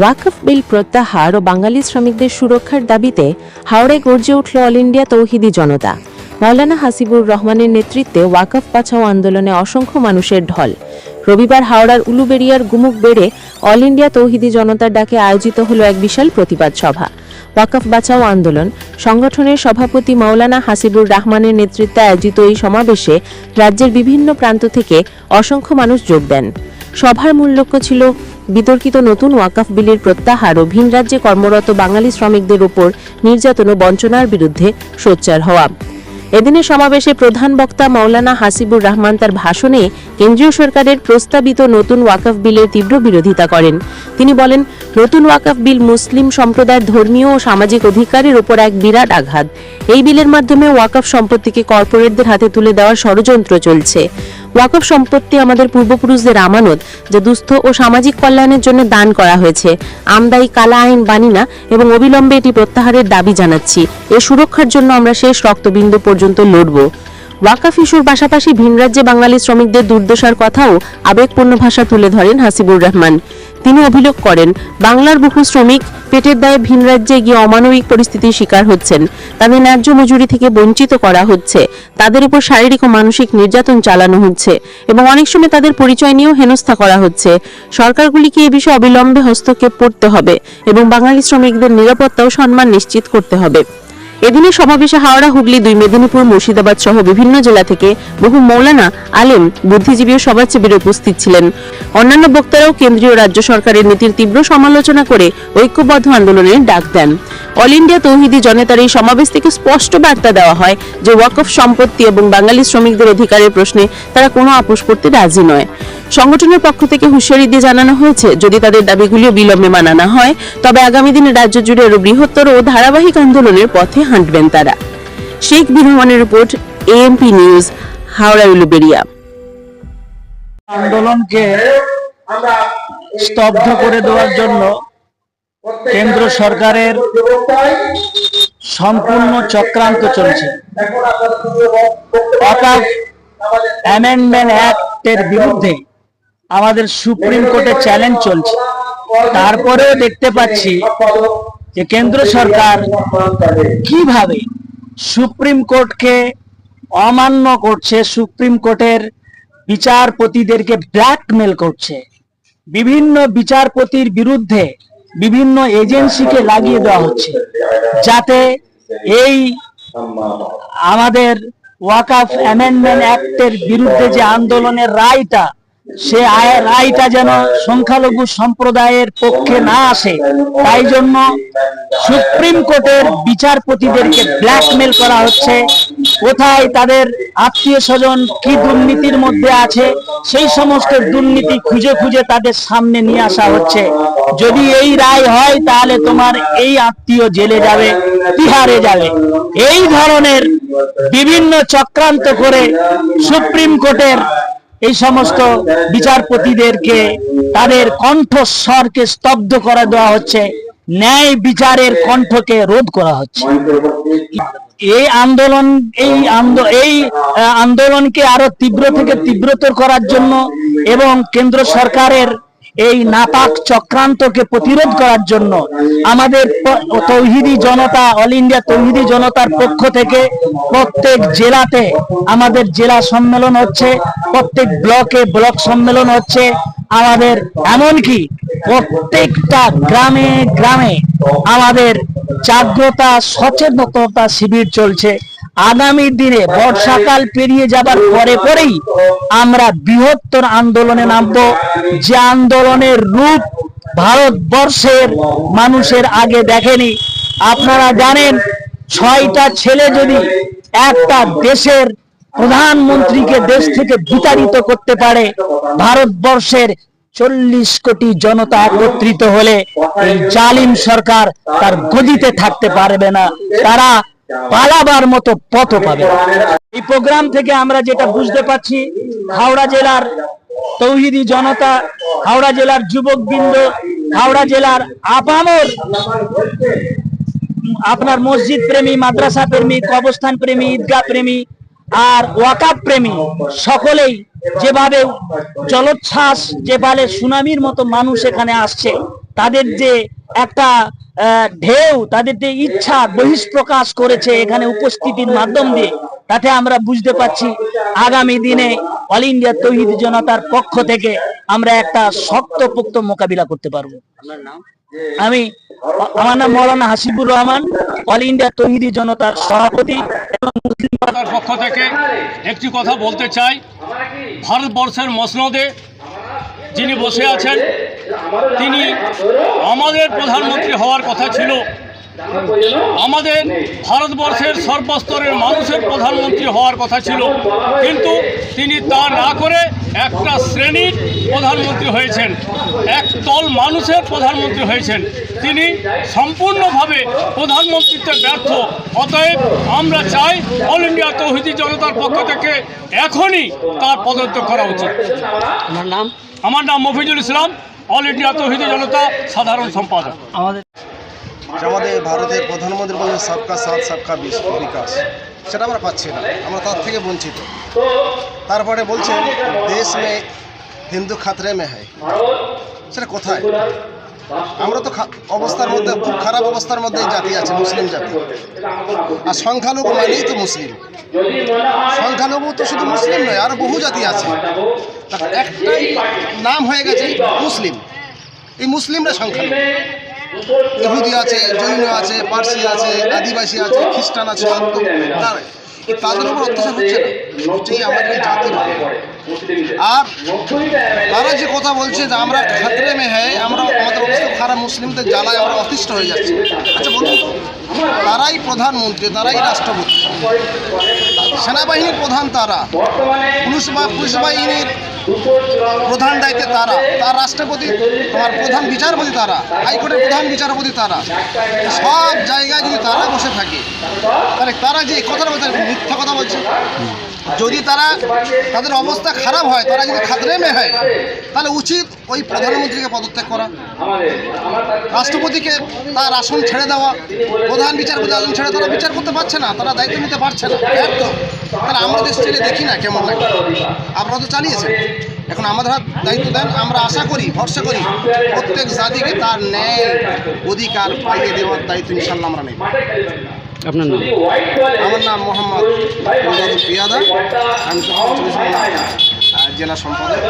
ওয়াকফ বিল প্রত্যাহার ও বাঙালি শ্রমিকদের সুরক্ষার দাবিতে হাওড়ায় গর্জে উঠল অল ইন্ডিয়া তৌহিদি জনতা। মাওলানা হাসিবুর রহমানের নেতৃত্বে ওয়াকফ বাঁচাও আন্দোলনে অসংখ্য মানুষের ঢল। রবিবার হাওড়ার উলুবেড়িয়ার গুমুক বেড়ে অল ইন্ডিয়া তৌহিদি জনতার ডাকে আয়োজিত হলো এক বিশাল প্রতিবাদ সভা। ওয়াকফ বাঁচাও আন্দোলন, সংগঠনের সভাপতি মাওলানা হাসিবুর রহমানের নেতৃত্বে আয়োজিত এই সমাবেশে রাজ্যের বিভিন্ন প্রান্ত থেকে অসংখ্য মানুষ যোগ দেন। সভার মূল লক্ষ্য ছিল বিতর্কিত নতুন ওয়াকাফ বিলের প্রত্যাহার ও ভিন রাজ্যে কর্মরত বাঙালি শ্রমিকদের উপর নির্যাতন ও বঞ্চনার বিরুদ্ধে সোচ্চার হওয়া। এদিনের সমাবেশে প্রধান বক্তা মাওলানা হাসিবুর রহমান তার ভাষণে কেন্দ্রীয় সরকারের প্রস্তাবিত নতুন ওয়াকফ বিলের তীব্র বিরোধিতা করেন। তিনি বলেন, নতুন ওয়াকফ বিল মুসলিম সম্প্রদায়ের ধর্মীয় ও সামাজিক অধিকারের উপর এক বিরাট আঘাত। এই বিলের মাধ্যমে ওয়াকফ সম্পত্তিকে কর্পোরেটদের হাতে তুলে দেওয়ার ষড়যন্ত্র চলছে। ওয়াকফ সম্পত্তি আমাদের পূর্বপুরুষদের আমানত, যা দুস্থ ও সামাজিক কল্যাণের জন্য দান করা হয়েছে। আমদাই কালা আইন বানিনা এবং অবিলম্বে এটি প্রত্যাহারের দাবি জানাচ্ছি। এর সুরক্ষার জন্য আমরা শেষ রক্তবিন্দু পর্যন্ত লড়ব। ওয়াকাফ ইস্যুর পাশাপাশি ভিন রাজ্যে বাঙালি শ্রমিকদের দুর্দশার কথাও আবেগপূর্ণ ভাষা তুলে ধরেন হাসিবুর রহমান। তিনি অভিযোগ করেন, বাংলার বহু শ্রমিক পেটের দায়ে ভিন রাজ্যে গিয়ে অমানবিক পরিস্থিতির শিকার হচ্ছেন। তাদের ন্যায্য মজুরি থেকে বঞ্চিত করা হচ্ছে। তাদের উপর শারীরিক ও মানসিক নির্যাতন চালানো হচ্ছে এবং অনেক সময় তাদের পরিচয় নিয়েও হেনস্থা করা হচ্ছে। সরকারগুলিকে এ বিষয়ে অবিলম্বে হস্তক্ষেপ করতে হবে এবং বাঙালি শ্রমিকদের নিরাপত্তা ও সম্মান নিশ্চিত করতে হবে। এদিনের সমাবেশে হাওড়া, হুগলি, দুই মেদিনীপুর, মুর্শিদাবাদ সহ বিভিন্ন জেলা থেকে বহু মৌলানা, আলেম, বুদ্ধিজীবী ও সমাজসেবীরা উপস্থিত ছিলেন। অন্যান্য বক্তারাও কেন্দ্রীয় রাজ্য সরকারের নীতির তীব্র সমালোচনা করে ঐক্যবদ্ধ আন্দোলনের ডাক দেন। অল ইন্ডিয়া তৌহিদি জনতার এই সমাবেশ থেকে স্পষ্ট বার্তা দেওয়া হয় যে ওয়াকফ সম্পত্তি এবং বাঙালি শ্রমিকদের অধিকারের প্রশ্নে তারা কোনো আপোষ করতে রাজি নয়। সংগঠনের পক্ষ থেকে হুঁশিয়ারি দিয়ে জানানো হয়েছে, যদি তাদের দাবিগুলিও বিলম্বে মানানো হয়, তবে আগামী দিনে রাজ্য জুড়ে আরও বৃহত্তর ও ধারাবাহিক আন্দোলনের পথে হাঁটবেন তারা। Sheikh বিরহমানের report AMP news Howrah, Uluberia. আন্দোলনকে স্তব্ধ করে দেওয়ার জন্য কেন্দ্র সরকারের সম্পূর্ণ চক্রান্ত চলছে। অর্থাৎ অ্যামেন্ডমেন্ট অ্যাক্টের বিরুদ্ধে আমাদের সুপ্রিম কোর্টে চ্যালেঞ্জ চলছে। তারপরেও দেখতে পাচ্ছি যে কেন্দ্র সরকার কীভাবে সুপ্রিম কোর্টকে অমান্য করছে, সুপ্রিম কোর্টের বিচারপতিদেরকে ব্ল্যাকমেল করছে। বিভিন্ন বিচারপতির বিরুদ্ধে বিভিন্ন এজেন্সিকে লাগিয়ে দেওয়া হচ্ছে, যাতে এই আমাদের ওয়াকাফ অ্যামেন্ডমেন্ট অ্যাক্টের বিরুদ্ধে যে আন্দোলনের রায়টা সে রায়টা যেন সংখ্যালঘু সম্প্রদায়ের পক্ষে না আসে, তাই জন্য সুপ্রিম কোর্টের বিচারপতিদেরকে ব্ল্যাকমেল করা হচ্ছে। কোথায় তাদের আত্মীয় স্বজন কি দুর্নীতির মধ্যে আছে, সেই সমস্ত দুর্নীতি খুঁজে খুঁজে তাদের সামনে নিয়ে আসা হচ্ছে। যদি এই রায় হয়, তাহলে তোমার এই আত্মীয় জেলে যাবে, তিহারে যাবে। এই ধরনের বিভিন্ন চক্রান্ত করে সুপ্রিম কোর্টের এই সমস্ত বিচারপতিদেরকে তাদের কণ্ঠস্বরকে স্তব্ধ করে দেওয়া হচ্ছে, ন্যায় বিচারের কণ্ঠকে রোধ করা হচ্ছে। এই আন্দোলন, এই এই আন্দোলনকে আরও তীব্র থেকে তীব্রতর করার জন্য এবং কেন্দ্র সরকারের এই নাপাক চক্রান্তকে প্রতিরোধ করার জন্য আমাদের তৌহিদি জনতা, অল ইন্ডিয়া তৌহিদি জনতার পক্ষ থেকে প্রত্যেক জেলাতে আমাদের জেলা সম্মেলন হচ্ছে, প্রত্যেক ব্লকে ব্লক সম্মেলন হচ্ছে। আমাদের এমনকি প্রত্যেকটা গ্রামে গ্রামে আমাদের জাগ্রতা, সচেতনতা শিবির চলছে। আগামী দিনে বর্ষাকাল পেরিয়ে যাবার পরে পরেই আমরা বৃহত্তর আন্দোলনে নামবো। যে আন্দোলনের রূপ ভারতবর্ষের মানুষের আগে দেখেনি। আপনারা জানেন, ছয়টা ছেলে যদি একটা দেশের প্রধানমন্ত্রীকে দেশ থেকে বিতাড়িত করতে পারে, ভারতবর্ষের চল্লিশ কোটি জনতা একত্রিত হলে এই জালিম সরকার তার গদিতে থাকতে পারবে না। তারা পালাবার মতো পথ পাবে। এই প্রোগ্রাম থেকে আমরা যেটা বুঝতে পারছি হাওড়া জেলার তৌহিদি জনতা হাওড়া জেলার যুবকবৃন্দ হাওড়া জেলার আপামর আপনার মসজিদ প্রেমী মাদ্রাসা প্রেমী কবস্থান প্রেমী ঈদগাহ প্রেমী আর ওয়াকাব প্রেমী সকলেই যেভাবে জলোচ্ছ্বাস যেভাবে সুনামির মতো মানুষ এখানে আসছে তাদের যে একটা আহ, ঢেউ তাদের যে ইচ্ছা বহিষ্প্রকাশ করেছে এখানে উপস্থিতির মাধ্যম দিয়ে তাতে আমরা বুঝতে পারছি আগামী দিনে অল ইন্ডিয়া তৌহিদ জনতার পক্ষ থেকে আমরা একটা শক্তপোক্ত মোকাবিলা করতে পারব। আমি আমার নাম মৌলানা হাসিবুর রহমান অল ইন্ডিয়া তৌহিদি জনতার সভাপতি এবং মুসলিম তার পক্ষ থেকে একটি কথা বলতে চাই। ভারতবর্ষের মসনদে যিনি বসে আছেন তিনি আমাদের প্রধানমন্ত্রী হওয়ার কথা ছিল। আমাদের ভারতবর্ষের সর্বস্তরের মানুষের প্রধানমন্ত্রী হওয়ার কথা ছিল। কিন্তু তিনি তা না করে একটা শ্রেণির প্রধানমন্ত্রী হয়েছেন। একদল মানুষের প্রধানমন্ত্রী হয়েছেন। তিনি সম্পূর্ণভাবে প্রধানমন্ত্রীতে ব্যর্থ। অতএব আমরা চাই অল ইন্ডিয়া তৌহিদি জনতার পক্ষ থেকে এখনই তার পদত্যাগ করা উচিত। আমার নাম? আমার নাম মফিজুল ইসলাম। অল ইন্ডিয়া তৌহিদি জনতা সাধারণ সম্পাদক আমাদের আমাদের ভারতের প্রধানমন্ত্রী বলছেন সবকা সাথ সবকা বিকাশ। সেটা আমরা পাচ্ছি না আমরা তার থেকে বঞ্চিত। তারপরে বলছেন দেশ মে হিন্দু খাতরে মে হয় সেটা কোথায়? আমরা তো অবস্থার মধ্যে, খুব খারাপ অবস্থার মধ্যে জাতি আছে, মুসলিম জাতি। আর সংখ্যালঘু মানেই তো মুসলিম। সংখ্যালঘু তো শুধু মুসলিম নয়, আর বহু জাতি আছে। একটাই নাম হয়ে গেছে মুসলিম। এই মুসলিমরা সংখ্যালঘু। ইহুদি আছে, জৈন আছে, পার্সি আছে, আদিবাসী আছে, খ্রিস্টান আছে তাদের উপর অত্যাচার হচ্ছে না হচ্ছেই আমাদের এই জাতির আর তারা যে কথা বলছে যে আমরা খাতরে মে হ্যাঁ আমরা খারাপ মুসলিমদের জ্বালায় আমরা অতিষ্ঠ হয়ে যাচ্ছি। আচ্ছা বলুন তো, তারাই প্রধানমন্ত্রী, তারাই রাষ্ট্রপতি। সেনাবাহিনীর প্রধান তারা, পুলিশ বা- পুলিশ বাহিনীর প্রধান দায়িত্বে তারা। তার রাষ্ট্রপতি তোমার প্রধান বিচারপতি তারা, হাইকোর্টের প্রধান বিচারপতি তারা। সব জায়গায় যদি তারা বসে থাকে, তাহলে তারা যে কথাটা বলছে, মিথ্যা কথা বলছে। যদি তারা তাদের অবস্থা খারাপ হয়, তারা যদি খাতরে মে হয়, তাহলে উচিত ওই প্রধানমন্ত্রীকে পদত্যাগ করা। রাষ্ট্রপতিকে তার আসন ছেড়ে দেওয়া, প্রধান বিচারপতি আসন ছেড়ে, তারা বিচার করতে পারছে না, তারা দায়িত্ব নিতে পারছে না। ব্যর্থ। তাহলে আমরা দেশ ছেড়ে দেখি না কেমন লাগে। আপনারা তো চালিয়েছেন। এখন আমাদের হাত দায়িত্ব দেন। আমরা আশা করি, ভরসা করি, প্রত্যেক জাতিকে তার ন্যায় অধিকার পাইয়ে দেওয়ার দায়িত্ব ইনশাল্লাহ আমরা নেব। আপনার নাম? আমার নাম মোহাম্মদ পিয়াদা। আমি জেলা সম্পাদক।